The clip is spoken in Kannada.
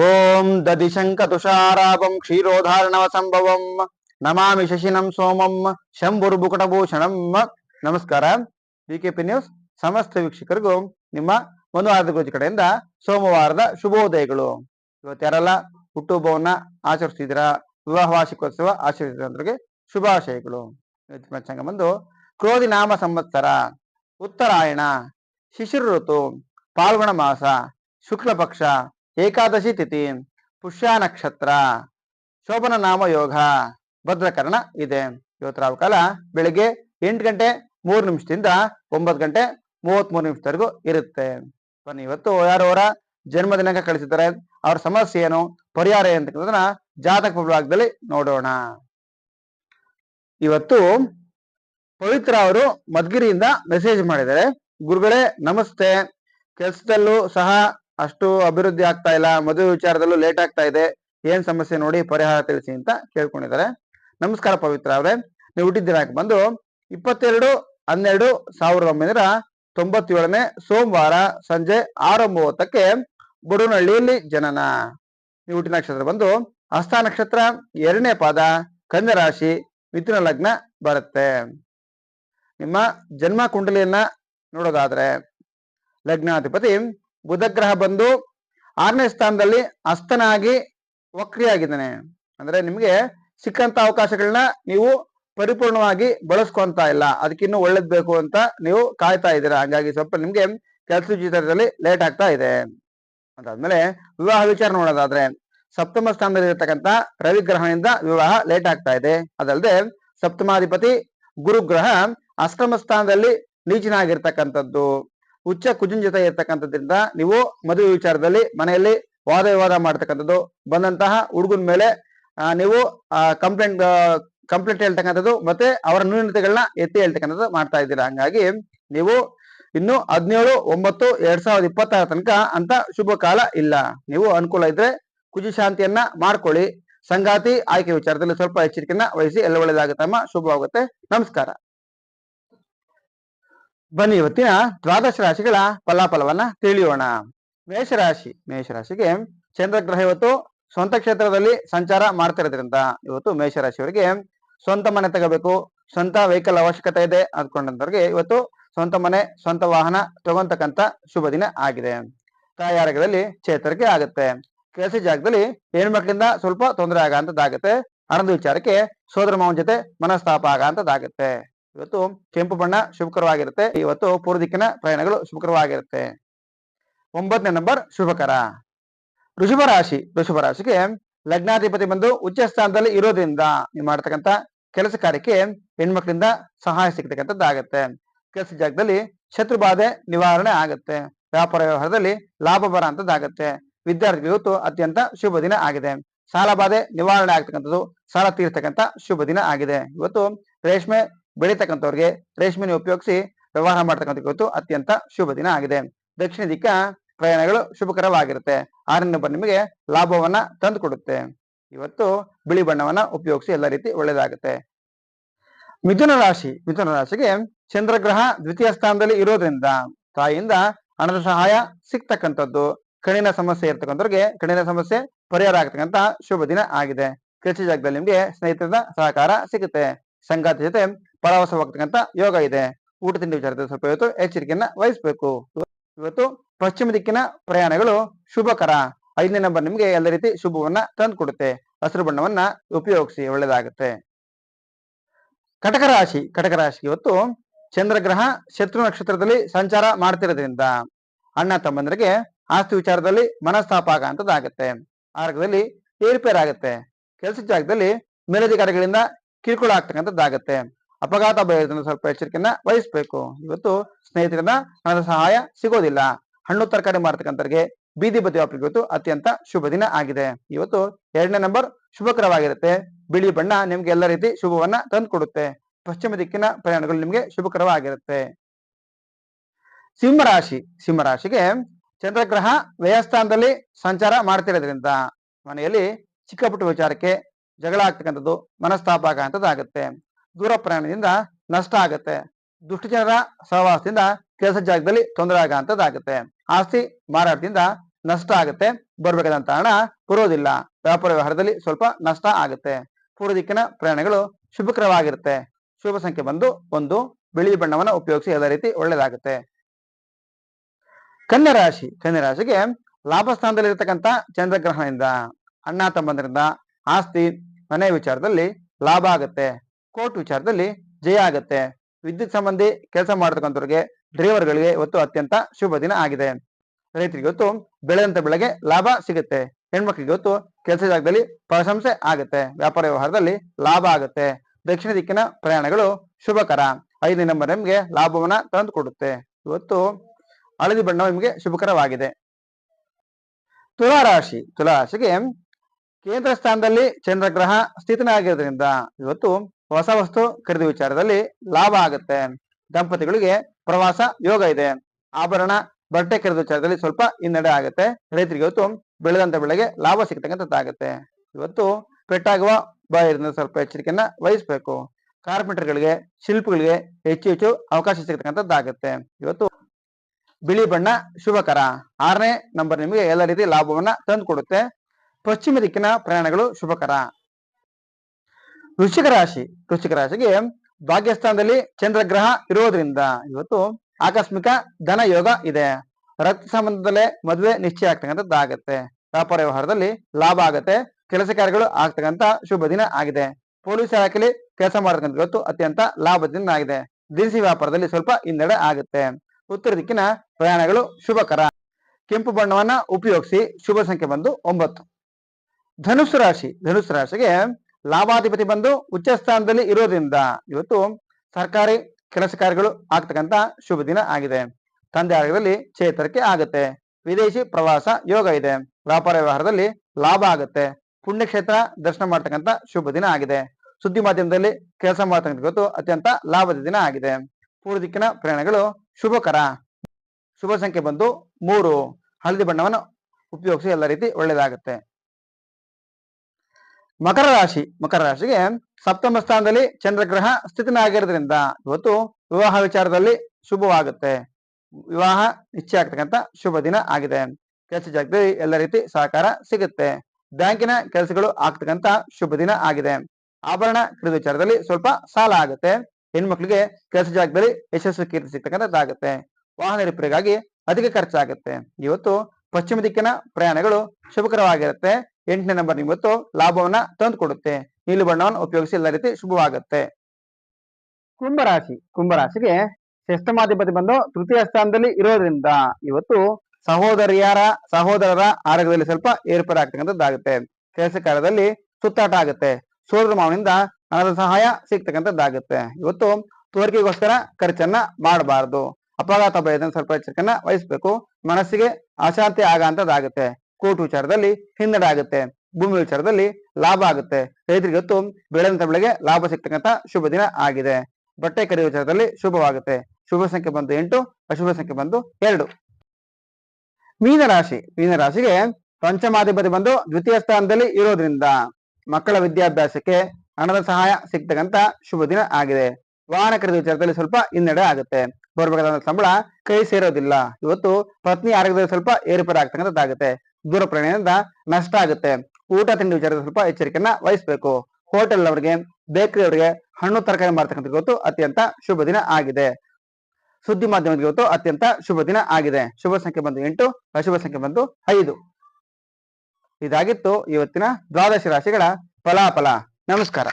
ಓಂ ದದಿಶಂಕ ತುಷಾರಾಪಂ ಕ್ಷೀರೋಧಾರಣವ ಸಂಭವಂ ನಮಾಮಿ ಶಶಿನಂ ಸೋಮಂ. ಶಂಭುರ್ಬುಕಟಭೂಷಣಂ ನಮಸ್ಕಾರ. ಡಿ ಕೆ ಪಿ ನ್ಯೂಸ್ ಸಮಸ್ತ ವೀಕ್ಷಕರಿಗೂ ನಿಮ್ಮ ಒಂದು ಗುರುಜಿ ಕಡೆಯಿಂದ ಸೋಮವಾರದ ಶುಭೋದಯಗಳು. ಇವತ್ತು ಯಾರೆಲ್ಲ ಹುಟ್ಟುಹಬ್ಬವನ್ನ ಆಚರಿಸ್ತಿದ್ದೀರಾ? ವಿವಾಹ ವಾರ್ಷಿಕೋತ್ಸವ ಆಚರಿಸಿದ್ರಿಗೆ ಶುಭಾಶಯಗಳು. ಇವತ್ತಿನ ಬಂದು ಕ್ರೋಧಿ ನಾಮ ಸಂವತ್ಸರ, ಉತ್ತರಾಯಣ, ಶಿಶಿರ ಋತು, ಪಾಲ್ಗುಣ ಮಾಸ ಶುಕ್ಲ ಪಕ್ಷ ಏಕಾದಶಿ ತಿಥಿ, ಪುಷ್ಯ ನಕ್ಷತ್ರ, ಶೋಭನ ನಾಮ ಯೋಗ, ಭದ್ರಕರಣ ಇದೆ. ಇವತ್ತು ರಾಹುಕಾಲ ಬೆಳಿಗ್ಗೆ ಎಂಟು ಗಂಟೆ ಮೂರು ನಿಮಿಷದಿಂದ ಒಂಬತ್ತು ಗಂಟೆ ಮೂವತ್ತ್ ಮೂರು ನಿಮಿಷದವರೆಗೂ ಇರುತ್ತೆ. ಬನ್ನಿ, ಇವತ್ತು ಯಾರವರ ಜನ್ಮ ದಿನಾಂಕ ಕಳಿಸಿದ್ದಾರೆ, ಅವ್ರ ಸಮಸ್ಯೆ ಏನು, ಪರಿಹಾರ ಏನು ಅಂತಕ್ಕಂಥದ್ದನ್ನ ಜಾತಕ ವಿಭಾಗದಲ್ಲಿ ನೋಡೋಣ. ಇವತ್ತು ಪವಿತ್ರ ಅವರು ಮದ್ಗಿರಿಯಿಂದ ಮೆಸೇಜ್ ಮಾಡಿದ್ದಾರೆ. ಗುರುಗಳೇ, ನಮಸ್ತೆ. ಕೆಲಸದಲ್ಲೂ ಸಹ ಅಷ್ಟು ಅಭಿವೃದ್ಧಿ ಆಗ್ತಾ ಇಲ್ಲ, ಮದುವೆ ವಿಚಾರದಲ್ಲೂ ಲೇಟ್ ಆಗ್ತಾ ಇದೆ, ಏನ್ ಸಮಸ್ಯೆ ನೋಡಿ ಪರಿಹಾರ ತಿಳಿಸಿ ಅಂತ ಕೇಳ್ಕೊಂಡಿದ್ದಾರೆ. ನಮಸ್ಕಾರ ಪವಿತ್ರ ಅವರೇ, ನೀವು ಹುಟ್ಟಿದ ದಿನಾಂಕ ಬಂದು ಇಪ್ಪತ್ತೆರಡು, ಹನ್ನೆರಡು, ಸಾವಿರದ ಒಂಬೈನೂರ ತೊಂಬತ್ತೇಳನೇ ಸೋಮವಾರ ಸಂಜೆ ಆರು ಮೂವತ್ತಕ್ಕೆ ಬುಡುನಹಳ್ಳಿಯಲ್ಲಿ ಜನನ. ನೀವು ಹುಟ್ಟಿದ ನಕ್ಷತ್ರ ಬಂದು ಹಸ್ತ ನಕ್ಷತ್ರ, ಎರಡನೇ ಪಾದ ಕನ್ಯರಾಶಿ ಮಿಥುನ ಲಗ್ನ ಬರುತ್ತೆ. ನಿಮ್ಮ ಜನ್ಮ ಕುಂಡಲಿಯನ್ನ ನೋಡೋದಾದ್ರೆ ಲಗ್ನಾಧಿಪತಿ ಬುಧ ಗ್ರಹ ಬಂದು ಆರನೇ ಸ್ಥಾನದಲ್ಲಿ ಅಸ್ತನಾಗಿ ವಕ್ರಿಯಾಗಿದ್ದಾನೆ. ಅಂದ್ರೆ ನಿಮ್ಗೆ ಸಿಕ್ಕಂತ ಅವಕಾಶಗಳನ್ನ ನೀವು ಪರಿಪೂರ್ಣವಾಗಿ ಬಳಸ್ಕೊಂತ ಇಲ್ಲ. ಅದಕ್ಕಿನ್ನೂ ಒಳ್ಳೇದ್ ಬೇಕು ಅಂತ ನೀವು ಕಾಯ್ತಾ ಇದ್ದೀರಾ. ಹಂಗಾಗಿ ಸ್ವಲ್ಪ ನಿಮ್ಗೆ ಕೆಲಸ ಜೀವಿತದಲ್ಲಿ ಲೇಟ್ ಆಗ್ತಾ ಇದೆ. ಅದಾದ್ಮೇಲೆ ವಿವಾಹ ವಿಚಾರ ನೋಡೋದಾದ್ರೆ ಸಪ್ತಮ ಸ್ಥಾನದಲ್ಲಿ ಇರತಕ್ಕಂತ ರವಿಗ್ರಹಣದಿಂದ ವಿವಾಹ ಲೇಟ್ ಆಗ್ತಾ ಇದೆ. ಅದಲ್ಲದೆ ಸಪ್ತಮಾಧಿಪತಿ ಗುರುಗ್ರಹ ಅಷ್ಟಮ ಸ್ಥಾನದಲ್ಲಿ ನೀಚನಾಗಿರ್ತಕ್ಕಂಥದ್ದು. ಉಚ್ಚ ಕುಜನ್ ಜೊತೆ ಇರ್ತಕ್ಕಂಥದ್ರಿಂದ ನೀವು ಮದುವೆ ವಿಚಾರದಲ್ಲಿ ಮನೆಯಲ್ಲಿ ವಾದ ವಿವಾದ ಮಾಡ್ತಕ್ಕಂಥದ್ದು ಬಂದಂತಹ ಹುಡುಗನ ಮೇಲೆ ನೀವು ಕಂಪ್ಲೇಂಟ್ ಕಂಪ್ಲೇಂಟ್ ಹೇಳ್ತಕ್ಕಂಥದ್ದು ಮತ್ತೆ ಅವರ ನ್ಯೂನತೆಗಳನ್ನ ಎತ್ತಿ ಹೇಳ್ತಕ್ಕಂಥದ್ದು ಮಾಡ್ತಾ ಇದ್ದೀರಾ. ಹಂಗಾಗಿ ನೀವು ಇನ್ನು ಹದಿನೇಳು, ಒಂಬತ್ತು, ಎರಡ್ ಸಾವಿರದ ಇಪ್ಪತ್ತಾರ ತನಕ ಅಂತ ಶುಭ ಕಾಲ ಇಲ್ಲ. ನೀವು ಅನುಕೂಲ ಇದ್ರೆ ಕುಜಿ ಶಾಂತಿಯನ್ನ ಮಾಡ್ಕೊಳ್ಳಿ. ಸಂಗಾತಿ ಆಯ್ಕೆ ವಿಚಾರದಲ್ಲಿ ಸ್ವಲ್ಪ ಎಚ್ಚರಿಕೆಯನ್ನ ವಹಿಸಿ, ಎಲ್ಲ ಒಳ್ಳೇದಾಗುತ್ತಮ್ಮ. ಶುಭವಾಗುತ್ತೆ. ನಮಸ್ಕಾರ. ಬನ್ನಿ ಇವತ್ತಿನ ದ್ವಾದಶ ರಾಶಿಗಳ ಫಲಾಫಲವನ್ನ ತಿಳಿಯೋಣ. ಮೇಷರಾಶಿ, ಮೇಷರಾಶಿಗೆ ಚಂದ್ರಗ್ರಹ ಇವತ್ತು ಸ್ವಂತ ಕ್ಷೇತ್ರದಲ್ಲಿ ಸಂಚಾರ ಮಾಡ್ತಿರೋದ್ರಿಂದ ಇವತ್ತು ಮೇಷರಾಶಿಯವರಿಗೆ ಸ್ವಂತ ಮನೆ ತಗೋಬೇಕು, ಸ್ವಂತ ವೆಹಿಕಲ್ ಅವಶ್ಯಕತೆ ಇದೆ ಅಂದ್ಕೊಂಡಂತವ್ರಿಗೆ ಇವತ್ತು ಸ್ವಂತ ಮನೆ, ಸ್ವಂತ ವಾಹನ ತಗೊಂತಕ್ಕಂತ ಶುಭ ದಿನ ಆಗಿದೆ. ತಾಯಾರಗದಲ್ಲಿ ಚೇತರಿಕೆ ಆಗುತ್ತೆ. ಕೆಲಸ ಜಾಗದಲ್ಲಿ ಹೆಣ್ಮಕ್ಳಿಂದ ಸ್ವಲ್ಪ ತೊಂದರೆ ಆಗಂತದ್ದಾಗುತ್ತೆ ಹಣದ ವಿಚಾರಕ್ಕೆ ಸೋದರ ಮಾವನ ಜೊತೆ ಮನಸ್ತಾಪ ಆಗಂತದ್ದಾಗುತ್ತೆ ಇವತ್ತು ಕೆಂಪು ಬಣ್ಣ ಶುಭಕರವಾಗಿರುತ್ತೆ. ಇವತ್ತು ಪೂರ್ವ ದಿಕ್ಕಿನ ಪ್ರಯಾಣಗಳು ಶುಭಕರವಾಗಿರುತ್ತೆ. ಒಂಬತ್ತನೇ ನಂಬರ್ ಶುಭಕರ. ಋಷಭ ರಾಶಿ. ಋಷಭ ರಾಶಿಗೆ ಲಗ್ನಾಧಿಪತಿ ಬಂದು ಉಚ್ಚ ಸ್ಥಾನದಲ್ಲಿ ಇರೋದ್ರಿಂದ ನೀವು ಮಾಡತಕ್ಕಂತ ಕೆಲಸ ಕಾರ್ಯಕ್ಕೆ ಹೆಣ್ಮಕ್ಳಿಂದ ಸಹಾಯ ಸಿಗ್ತಕ್ಕಂಥದ್ದಾಗತ್ತೆ. ಕೆಲಸ ಜಾಗದಲ್ಲಿ ಶತ್ರು ಬಾಧೆ ನಿವಾರಣೆ ಆಗುತ್ತೆ. ವ್ಯಾಪಾರ ವ್ಯವಹಾರದಲ್ಲಿ ಲಾಭ ಬರ ಅಂತದ್ದಾಗತ್ತೆ. ವಿದ್ಯಾರ್ಥಿ ಇವತ್ತು ಅತ್ಯಂತ ಶುಭ ದಿನ ಆಗಿದೆ. ಸಾಲ ಬಾಧೆ ನಿವಾರಣೆ ಆಗ್ತಕ್ಕಂಥದ್ದು, ಸಾಲ ತೀರ್ತಕ್ಕಂಥ ಶುಭ ದಿನ ಆಗಿದೆ. ಇವತ್ತು ರೇಷ್ಮೆ ಬೆಳೀತಕ್ಕಂಥವ್ರಿಗೆ ರೇಷ್ಮೆನ ಉಪಯೋಗಿಸಿ ವ್ಯವಹಾರ ಮಾಡ್ತಕ್ಕಂಥ ಅತ್ಯಂತ ಶುಭ ದಿನ ಆಗಿದೆ. ದಕ್ಷಿಣ ದಿಕ್ಕ ಪ್ರಯಾಣಗಳು ಶುಭಕರವಾಗಿರುತ್ತೆ. ಆರನೇ ನಂಬರ್ ನಿಮಗೆ ಲಾಭವನ್ನ ತಂದು ಕೊಡುತ್ತೆ. ಇವತ್ತು ಬಿಳಿ ಬಣ್ಣವನ್ನ ಉಪಯೋಗಿಸಿ ಎಲ್ಲ ರೀತಿ ಒಳ್ಳೇದಾಗುತ್ತೆ. ಮಿಥುನ ರಾಶಿ, ಮಿಥುನ ರಾಶಿಗೆ ಚಂದ್ರಗ್ರಹ ದ್ವಿತೀಯ ಸ್ಥಾನದಲ್ಲಿ ಇರೋದ್ರಿಂದ ತಾಯಿಯಿಂದ ಹಣದ ಸಹಾಯ ಸಿಗ್ತಕ್ಕಂಥದ್ದು. ಕಣ್ಣಿನ ಸಮಸ್ಯೆ ಇರ್ತಕ್ಕಂಥವ್ರಿಗೆ ಕಣ್ಣಿನ ಸಮಸ್ಯೆ ಪರಿಹಾರ ಆಗತಕ್ಕಂತ ಶುಭ ದಿನ ಆಗಿದೆ. ಕೃಷಿ ಜಾಗದಲ್ಲಿ ನಿಮ್ಗೆ ಸ್ನೇಹಿತರ ಸಹಕಾರ ಸಿಗುತ್ತೆ. ಸಂಗಾತಿ ಜೊತೆ ಪ್ರವಾಸ ಹೋಗ್ತಕ್ಕಂತ ಯೋಗ ಇದೆ. ಊಟ ತಿಂಡಿ ವಿಚಾರದಲ್ಲಿ ಸ್ವಲ್ಪ ಇವತ್ತು ಎಚ್ಚರಿಕೆಯನ್ನ ವಹಿಸಬೇಕು. ಇವತ್ತು ಪಶ್ಚಿಮ ದಿಕ್ಕಿನ ಪ್ರಯಾಣಗಳು ಶುಭಕರ. ಐದನೇ ನಂಬರ್ ನಿಮ್ಗೆ ಎಲ್ಲ ರೀತಿ ಶುಭವನ್ನ ತಂದು ಕೊಡುತ್ತೆ ಹಸಿರು ಬಣ್ಣವನ್ನ ಉಪಯೋಗಿಸಿ ಒಳ್ಳೇದಾಗುತ್ತೆ ಕಟಕ ರಾಶಿ ಕಟಕ ರಾಶಿ ಇವತ್ತು ಚಂದ್ರಗ್ರಹ ಶತ್ರು ನಕ್ಷತ್ರದಲ್ಲಿ ಸಂಚಾರ ಮಾಡ್ತಿರೋದ್ರಿಂದ ಅಣ್ಣ ತಮ್ಮಂದರಿಗೆ ಆಸ್ತಿ ವಿಚಾರದಲ್ಲಿ ಮನಸ್ತಾಪ ಆಗಂತದ್ದಾಗತ್ತೆ. ಆರೋಗ್ಯದಲ್ಲಿ ಏರ್ಪೇರ್ ಆಗುತ್ತೆ ಕೆಲಸ ಜಾಗದಲ್ಲಿ ಮೇಲಧಿಕಾರಿಗಳಿಂದ ಕಿರುಕುಳ ಆಗ್ತಕ್ಕಂಥದ್ದಾಗತ್ತೆ. ಅಪಘಾತ ಭಯದಿಂದ ಸ್ವಲ್ಪ ಎಚ್ಚರಿಕೆಯನ್ನ ವಹಿಸ್ಬೇಕು. ಇವತ್ತು ಸ್ನೇಹಿತರಿಂದ ಹಣದ ಸಹಾಯ ಸಿಗೋದಿಲ್ಲ. ಹಣ್ಣು ತರಕಾರಿ ಮಾರ್ತಕ್ಕಂಥವ್ರಿಗೆ ಬೀದಿ ಬದಿ ಇವತ್ತು ಅತ್ಯಂತ ಶುಭ ದಿನ ಆಗಿದೆ. ಇವತ್ತು ಎರಡನೇ ನಂಬರ್ ಶುಭಕರವಾಗಿರುತ್ತೆ. ಬಿಳಿ ಬಣ್ಣ ನಿಮ್ಗೆ ಎಲ್ಲ ರೀತಿ ಶುಭವನ್ನ ತಂದುಕೊಡುತ್ತೆ. ಪಶ್ಚಿಮ ದಿಕ್ಕಿನ ಪ್ರಯಾಣಗಳು ನಿಮ್ಗೆ ಶುಭಕರವಾಗಿರುತ್ತೆ. ಸಿಂಹರಾಶಿ. ಸಿಂಹರಾಶಿಗೆ ಚಂದ್ರಗ್ರಹ ವ್ಯಯಸ್ಥಾನದಲ್ಲಿ ಸಂಚಾರ ಮಾಡ್ತಿರೋದ್ರಿಂದ ಮನೆಯಲ್ಲಿ ಚಿಕ್ಕಪುಟ್ಟ ವಿಚಾರಕ್ಕೆ ಜಗಳ ಆಗ್ತಕ್ಕಂಥದ್ದು, ಮನಸ್ತಾಪ ಆಗಂತದ್ದಾಗತ್ತೆ ದೂರ ಪ್ರಯಾಣದಿಂದ ನಷ್ಟ ಆಗತ್ತೆ. ದುಷ್ಟಜನರ ಸಹವಾಸದಿಂದ ಕೆಲಸ ಜಾಗದಲ್ಲಿ ತೊಂದರೆ ಆಗಂತದ್ದಾಗತ್ತೆ. ಆಸ್ತಿ ಮಾರಾಟದಿಂದ ನಷ್ಟ ಆಗುತ್ತೆ. ಬರ್ಬೇಕಾದಂತ ಹಣ ಬರೋದಿಲ್ಲ. ವ್ಯಾಪಾರ ವ್ಯವಹಾರದಲ್ಲಿ ಸ್ವಲ್ಪ ನಷ್ಟ ಆಗುತ್ತೆ. ಪೂರ್ವ ದಿಕ್ಕಿನ ಪ್ರಯಾಣಗಳು ಶುಭಕರವಾಗಿರುತ್ತೆ. ಶುಭ ಸಂಖ್ಯೆ ಬಂದು ಒಂದು, ಬಿಳಿ ಬಣ್ಣವನ್ನ ಉಪಯೋಗಿಸಿ ಎಲ್ಲ ರೀತಿ ಒಳ್ಳೇದಾಗುತ್ತೆ ಕನ್ಯಾ ರಾಶಿ. ಕನ್ಯಾ ರಾಶಿಗೆ ಲಾಭ ಸ್ಥಾನದಲ್ಲಿರ್ತಕ್ಕಂಥ ಚಂದ್ರಗ್ರಹಣದಿಂದ ಅಣ್ಣ, ತಮ್ಮಂದರಿಂದ ಆಸ್ತಿ, ಮನೆ ವಿಚಾರದಲ್ಲಿ ಲಾಭ ಆಗುತ್ತೆ. ಕೋರ್ಟ್ ವಿಚಾರದಲ್ಲಿ ಜಯ ಆಗುತ್ತೆ. ವಿದ್ಯುತ್ ಸಂಬಂಧಿ ಕೆಲಸ ಮಾಡತಕ್ಕಂಥವ್ರಿಗೆ, ಡ್ರೈವರ್ಗಳಿಗೆ ಇವತ್ತು ಅತ್ಯಂತ ಶುಭ ದಿನ ಆಗಿದೆ. ರೈತರಿಗೆ ಇವತ್ತು ಬೆಳೆದಂತ ಬೆಳೆಗೆ ಲಾಭ ಸಿಗುತ್ತೆ. ಹೆಣ್ಮಕ್ಳಿಗೆ ಇವತ್ತು ಕೆಲಸ ಜಾಗದಲ್ಲಿ ಪ್ರಶಂಸೆ ಆಗುತ್ತೆ. ವ್ಯಾಪಾರ ವ್ಯವಹಾರದಲ್ಲಿ ಲಾಭ ಆಗುತ್ತೆ. ದಕ್ಷಿಣ ದಿಕ್ಕಿನ ಪ್ರಯಾಣಗಳು ಶುಭಕರ. ಐದನೇ ನಂಬರ್ ನಿಮ್ಗೆ ಲಾಭವನ್ನ ತಂದು ಕೊಡುತ್ತೆ ಇವತ್ತು ಹಳದಿ ಬಣ್ಣ ನಿಮಗೆ ಶುಭಕರವಾಗಿದೆ. ತುಲಾರಾಶಿ ತುಲಾರಾಶಿಗೆ ಕೇಂದ್ರ ಸ್ಥಾನದಲ್ಲಿ ಚಂದ್ರಗ್ರಹ ಸ್ಥಿತನಾಗಿರೋದ್ರಿಂದ ಇವತ್ತು ಹೊಸ ವಸ್ತು ಖರೀದಿ ವಿಚಾರದಲ್ಲಿ ಲಾಭ ಆಗುತ್ತೆ. ದಂಪತಿಗಳಿಗೆ ಪ್ರವಾಸ ಯೋಗ ಇದೆ. ಆಭರಣ, ಬಟ್ಟೆ ಖರೀದಿ ವಿಚಾರದಲ್ಲಿ ಸ್ವಲ್ಪ ಹಿನ್ನಡೆ ಆಗುತ್ತೆ. ರೈತರಿಗೆ ಇವತ್ತು ಬೆಳೆದಂತ ಬೆಳೆಗೆ ಲಾಭ ಸಿಗ್ತಕ್ಕಂಥದ್ದಾಗುತ್ತೆ. ಇವತ್ತು ಪೆಟ್ಟಾಗುವ ಬಾಯಿಂದ ಸ್ವಲ್ಪ ಎಚ್ಚರಿಕೆಯನ್ನ ವಹಿಸಬೇಕು. ಕಾರ್ಪೆಂಟರ್ಗಳಿಗೆ, ಶಿಲ್ಪಿಗಳಿಗೆ ಹೆಚ್ಚು ಹೆಚ್ಚು ಅವಕಾಶ ಸಿಗ್ತಕ್ಕಂಥದ್ದಾಗುತ್ತೆ. ಇವತ್ತು ಬಿಳಿ ಬಣ್ಣ ಶುಭಕರ ಆರನೇ ನಂಬರ್ ನಿಮಗೆ ಎಲ್ಲ ರೀತಿ ಲಾಭವನ್ನ ತಂದು ಕೊಡುತ್ತೆ ಪಶ್ಚಿಮ ದಿಕ್ಕಿನ ಪ್ರಯಾಣಗಳು ಶುಭಕರ. ವೃಶ್ಚಿಕ ರಾಶಿ. ವೃಶ್ಚಿಕ ರಾಶಿಗೆ ಭಾಗ್ಯಸ್ಥಾನದಲ್ಲಿ ಚಂದ್ರಗ್ರಹ ಇರೋದ್ರಿಂದ ಇವತ್ತು ಆಕಸ್ಮಿಕ ಧನ ಯೋಗ ಇದೆ. ರಕ್ತ ಸಂಬಂಧದಲ್ಲೇ ಮದುವೆ ನಿಶ್ಚಯ ಆಗ್ತಕ್ಕಂಥದ್ದಾಗತ್ತೆ ವ್ಯಾಪಾರ ವ್ಯವಹಾರದಲ್ಲಿ ಲಾಭ ಆಗತ್ತೆ. ಕೆಲಸ ಕಾರ್ಯಗಳು ಆಗ್ತಕ್ಕಂಥ ಶುಭ ದಿನ ಆಗಿದೆ. ಪೊಲೀಸ್ ಇಲಾಖೆಯಲ್ಲಿ ಕೆಲಸ ಮಾಡತಕ್ಕಂಥ ಇವತ್ತು ಅತ್ಯಂತ ಲಾಭ ದಿನ ಆಗಿದೆ. ದಿನಸಿ ವ್ಯಾಪಾರದಲ್ಲಿ ಸ್ವಲ್ಪ ಹಿನ್ನಡೆ ಆಗುತ್ತೆ. ಉತ್ತರ ದಿಕ್ಕಿನ ಪ್ರಯಾಣಗಳು ಶುಭಕರ. ಕೆಂಪು ಬಣ್ಣವನ್ನ ಉಪಯೋಗಿಸಿ ಶುಭ ಸಂಖ್ಯೆ ಬಂದು ಒಂಬತ್ತು. ಧನುಸ್ಸು ರಾಶಿ. ಧನುಸ್ಸು ರಾಶಿಗೆ ಲಾಭಾಧಿಪತಿ ಬಂದು ಉಚ್ಚ ಸ್ಥಾನದಲ್ಲಿ ಇರೋದ್ರಿಂದ ಇವತ್ತು ಸರ್ಕಾರಿ ಕೆಲಸ ಕಾರ್ಯಗಳು ಆಗ್ತಕ್ಕಂತ ಶುಭ ದಿನ ಆಗಿದೆ. ತಂದೆ ಆರೋಗ್ಯದಲ್ಲಿ ಚೇತರಿಕೆ ಆಗುತ್ತೆ. ವಿದೇಶಿ ಪ್ರವಾಸ ಯೋಗ ಇದೆ. ವ್ಯಾಪಾರ ವ್ಯವಹಾರದಲ್ಲಿ ಲಾಭ ಆಗುತ್ತೆ. ಪುಣ್ಯಕ್ಷೇತ್ರ ದರ್ಶನ ಮಾಡ್ತಕ್ಕಂತ ಶುಭ ದಿನ ಆಗಿದೆ. ಸುದ್ದಿ ಮಾಧ್ಯಮದಲ್ಲಿ ಕೆಲಸ ಮಾಡ್ತಕ್ಕಂಥ ಅತ್ಯಂತ ಲಾಭದ ದಿನ ಆಗಿದೆ. ಪೂರ್ವ ದಿಕ್ಕಿನ ಪ್ರಯಾಣಗಳು ಶುಭಕರ. ಶುಭ ಸಂಖ್ಯೆ ಬಂದು ಮೂರು. ಹಳದಿ ಬಣ್ಣವನ್ನು ಉಪಯೋಗಿಸಿ ಎಲ್ಲ ರೀತಿ ಒಳ್ಳೆಯದಾಗುತ್ತೆ. ಮಕರ ರಾಶಿ, ಮಕರ ರಾಶಿಗೆ ಸಪ್ತಮ ಸ್ಥಾನದಲ್ಲಿ ಚಂದ್ರಗ್ರಹ ಸ್ಥಿತನಾಗಿರೋದ್ರಿಂದ ಇವತ್ತು ವಿವಾಹ ವಿಚಾರದಲ್ಲಿ ಶುಭವಾಗುತ್ತೆ. ವಿವಾಹ ನಿಶ್ಚಯ ಆಗ್ತಕ್ಕಂಥ ಶುಭ ದಿನ ಆಗಿದೆ. ಕೆಲಸ ಜಾಗದಲ್ಲಿ ಎಲ್ಲ ರೀತಿ ಸಹಕಾರ ಸಿಗುತ್ತೆ. ಬ್ಯಾಂಕಿನ ಕೆಲಸಗಳು ಆಗ್ತಕ್ಕಂಥ ಶುಭ ದಿನ ಆಗಿದೆ. ಆಭರಣ ಖರೀದಿ ವಿಚಾರದಲ್ಲಿ ಸ್ವಲ್ಪ ಸಾಲ ಆಗುತ್ತೆ. ಹೆಣ್ಮಕ್ಳಿಗೆ ಕೆಲಸ ಜಾಗದಲ್ಲಿ ಯಶಸ್ಸು ಕೀರ್ತಿ ಸಿಗ್ತಕ್ಕಂಥದ್ದಾಗುತ್ತೆ. ವಾಹನ ರಿಪೇರಿಗಾಗಿ ಅಧಿಕ ಖರ್ಚಾಗುತ್ತೆ. ಇವತ್ತು ಪಶ್ಚಿಮ ದಿಕ್ಕಿನ ಪ್ರಯಾಣಗಳು ಶುಭಕರವಾಗಿರುತ್ತೆ. ಎಂಟನೇ ನಂಬರ್ ಇವತ್ತು ಲಾಭವನ್ನ ತಂದು ಕೊಡುತ್ತೆ. ನೀಲಿ ಬಣ್ಣವನ್ನು ಉಪಯೋಗಿಸಿ ಎಲ್ಲ ರೀತಿ ಶುಭವಾಗುತ್ತೆ. ಕುಂಭರಾಶಿ. ಕುಂಭರಾಶಿಗೆ ಶ್ರೇಷ್ಠಮಾಧಿಪತಿ ಬಂದು ತೃತೀಯ ಸ್ಥಾನದಲ್ಲಿ ಇರೋದ್ರಿಂದ ಇವತ್ತು ಸಹೋದರಿಯರ, ಸಹೋದರರ ಆರೋಗ್ಯದಲ್ಲಿ ಸ್ವಲ್ಪ ಏರ್ಪೇರು ಆಗ್ತಕ್ಕಂಥದ್ದಾಗುತ್ತೆ ಕೆಲಸ ಕಾರ್ಯದಲ್ಲಿ ಸುತ್ತಾಟ ಆಗುತ್ತೆ. ಸೋದರ ಮಾವನಿಂದ ಹಣದ ಸಹಾಯ ಸಿಗ್ತಕ್ಕಂಥದ್ದಾಗುತ್ತೆ. ಇವತ್ತು ತೋರಿಕೆಗೋಸ್ಕರ ಖರ್ಚನ್ನ ಮಾಡಬಾರದು. ಅಪಘಾತ ಭಯದಿಂದ ಸ್ವಲ್ಪ ಎಚ್ಚರಿಕೆಯನ್ನ ವಹಿಸಬೇಕು. ಮನಸ್ಸಿಗೆ ಅಶಾಂತಿ ಆಗಂತದ್ದಾಗುತ್ತೆ ಕೋರ್ಟ್ ವಿಚಾರದಲ್ಲಿ ಹಿನ್ನಡೆ ಆಗುತ್ತೆ. ಭೂಮಿ ವಿಚಾರದಲ್ಲಿ ಲಾಭ ಆಗುತ್ತೆ. ರೈತರಿಗೆ ಹೊತ್ತು ಬೆಳೆದಂತ ಬೆಳೆಗೆ ಲಾಭ ಸಿಗ್ತಕ್ಕಂತ ಶುಭ ದಿನ ಆಗಿದೆ. ಬಟ್ಟೆ ಖರೀದಿ ವಿಚಾರದಲ್ಲಿ ಶುಭವಾಗುತ್ತೆ. ಶುಭ ಸಂಖ್ಯೆ ಬಂದು ಎಂಟು, ಅಶುಭ ಸಂಖ್ಯೆ ಬಂದು ಎರಡು. ಮೀನರಾಶಿ ಮೀನರಾಶಿಗೆ ಪಂಚಮಾಧಿಪತಿ ಬಂದು ದ್ವಿತೀಯ ಸ್ಥಾನದಲ್ಲಿ ಇರೋದ್ರಿಂದ ಮಕ್ಕಳ ವಿದ್ಯಾಭ್ಯಾಸಕ್ಕೆ ಹಣದ ಸಹಾಯ ಸಿಗ್ತಕ್ಕಂತ ಶುಭ ದಿನ ಆಗಿದೆ. ವಾಹನ ಖರೀದಿ ವಿಚಾರದಲ್ಲಿ ಸ್ವಲ್ಪ ಹಿನ್ನಡೆ ಆಗುತ್ತೆ. ಬರ್ಬೇಕಾದ ಸಂಬಳ ಕೈ ಸೇರೋದಿಲ್ಲ. ಇವತ್ತು ಪತ್ನಿ ಆರೋಗ್ಯದಲ್ಲಿ ಸ್ವಲ್ಪ ಏರುಪೇರು ಆಗ್ತಕ್ಕಂಥದ್ದಾಗುತ್ತೆ. ದೂರ ಪ್ರಯಾಣದಿಂದ ನಷ್ಟ ಆಗುತ್ತೆ. ಊಟ ತಿಂಡಿ ವಿಚಾರದಲ್ಲಿ ಸ್ವಲ್ಪ ಎಚ್ಚರಿಕೆಯನ್ನ ವಹಿಸಬೇಕು. ಹೋಟೆಲ್ ಅವರಿಗೆ, ಬೇಕರಿ ಅವರಿಗೆ ಹಣ್ಣು ತರಕಾರಿ ಮಾಡ್ತಕ್ಕಂಥ ಇವತ್ತು ಅತ್ಯಂತ ಶುಭ ದಿನ ಆಗಿದೆ. ಸುದ್ದಿ ಮಾಧ್ಯಮದ ಇವತ್ತು ಅತ್ಯಂತ ಶುಭ ದಿನ ಆಗಿದೆ. ಶುಭ ಸಂಖ್ಯೆ ಬಂದು ಎಂಟು, ಅಶುಭ ಸಂಖ್ಯೆ ಬಂದು ಐದು. ಇದಾಗಿತ್ತು ಇವತ್ತಿನ ದ್ವಾದಶ ರಾಶಿಗಳ ಫಲಾಫಲ. ನಮಸ್ಕಾರ.